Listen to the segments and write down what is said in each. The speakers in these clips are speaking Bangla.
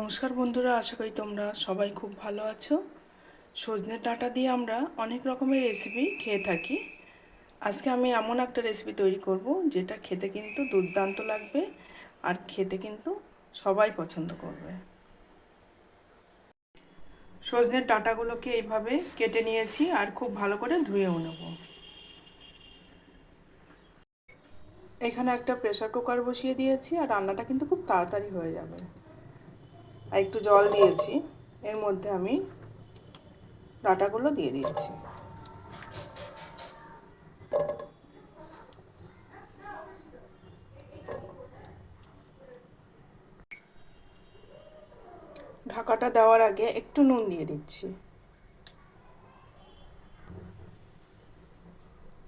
নমস্কার বন্ধুরা, আশা করি তোমরা সবাই খুব ভালো আছো। সজনের ডাঁটা দিয়ে আমরা অনেক রকমের রেসিপি খেয়ে থাকি। আজকে আমি এমন একটা রেসিপি তৈরি করব, যেটা খেতে কিন্তু দুর্দান্ত লাগবে আর খেতে কিন্তু সবাই পছন্দ করবে। সজনের ডাঁটাগুলোকে এইভাবে কেটে নিয়েছি আর খুব ভালো করে ধুয়েও নেব। এখানে একটা প্রেশার কুকার বসিয়ে দিয়েছি আর রান্নাটা কিন্তু খুব তাড়াতাড়ি হয়ে যাবে। আর একটু জল দিয়েছি। এর মধ্যে আমি ডাটাগুলো দিয়ে দিচ্ছি। ঢাকাটা দেওয়ার আগে একটু নুন দিয়ে দিচ্ছি।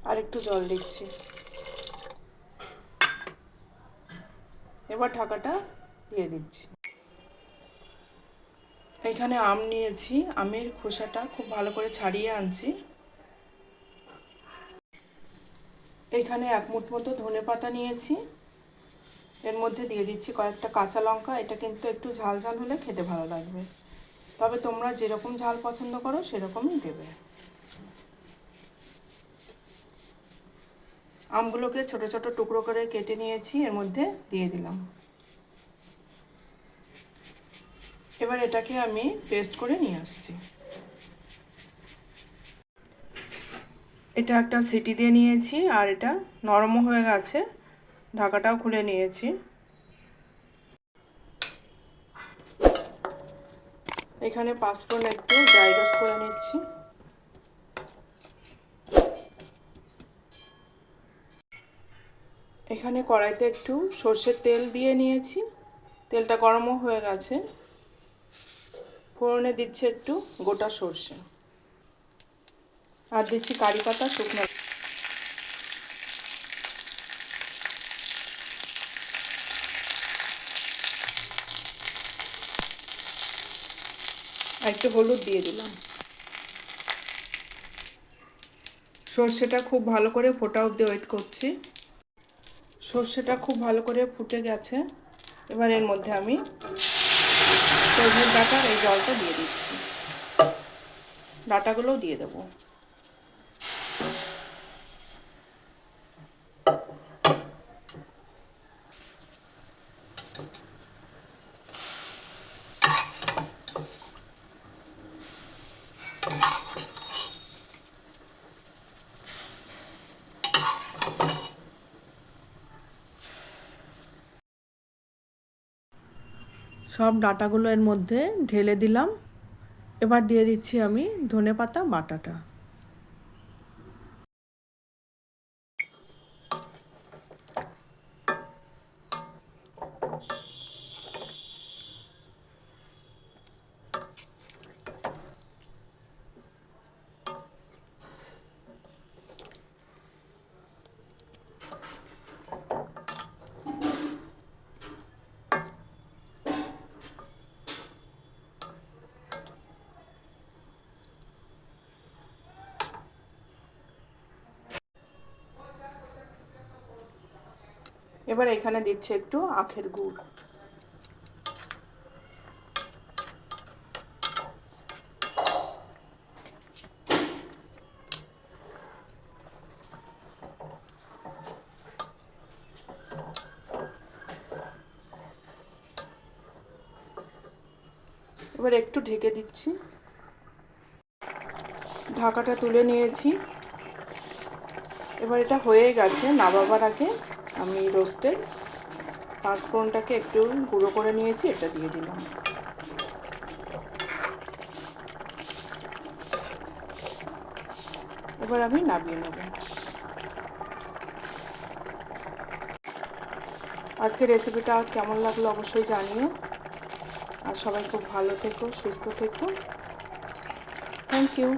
আর একটু জল দিচ্ছি। এবার ঢাকাটা দিয়ে দিচ্ছি। এখানে আম নিয়েছি, আমের খোসাটা খুব ভালো করে ছাড়িয়ে আনছি। এখানে এক মুঠ মতো ধনে পাতা নিয়েছি। এর মধ্যে দিয়ে দিচ্ছি কয়েকটা কাঁচা লঙ্কা, এটা কিন্তু একটু ঝাল ঝাল হলে খেতে ভালো লাগবে। তবে তোমরা যেরকম ঝাল পছন্দ করো, সেরকমই দেবে। আমগুলোকে ছোট ছোট টুকরো করে কেটে নিয়েছি, এর মধ্যে দিয়ে দিলাম। এবার এটাকে আমি পেস্ট করে নিয়ে আসছি। এটা একটা সিটি দিয়ে নিয়েছি আর এটা নরমও হয়ে গেছে, ঢাকাটাও খুলে নিয়েছি। এখানে পাঁচফোড়ন একটু ড্রাই করে নিচ্ছি। এখানে কড়াইতে একটু সর্ষের তেল দিয়ে নিয়েছি, তেলটা গরমও হয়ে গেছে। ফোড়নে দিচ্ছে একটু গোটা সর্ষে। আর দিচ্ছি কারি পাতা, শুকনো একটু হলুদ দিয়ে দিলাম। সর্ষেটা খুব ভালো করে ফোটা অব্দি ওয়েট করছি। সর্ষেটা খুব ভালো করে ফুটে গেছে। এবার এর মধ্যে আমি সজনের ডাটার এই জলটা দিয়ে দিচ্ছি। ডাটাগুলোও দিয়ে দেবো। সব ডাটাগুলো এর মধ্যে ঢেলে দিলাম। এবার দিয়ে দিচ্ছি আমি ধনে পাতা বাটাটা। এবার এখানে দিচ্ছে একটু আখের গুড়। এবার একটু ঢেকে দিচ্ছি। ঢাকাটা তুলে নিয়েছি। এবার এটা হয়ে গেছে নাবাবার আগে। আমি রোস্টের পাঁচফোড়নটাকে একটু গুঁড়ো করে নিয়েছি, এটা দিয়ে দিলাম। এবার আমি নামিয়ে নেব। আজকে রেসিপিটা কেমন লাগল অবশ্যই জানিও। আর সবাই খুব ভালো থেকো, সুস্থ থেকো। Thank you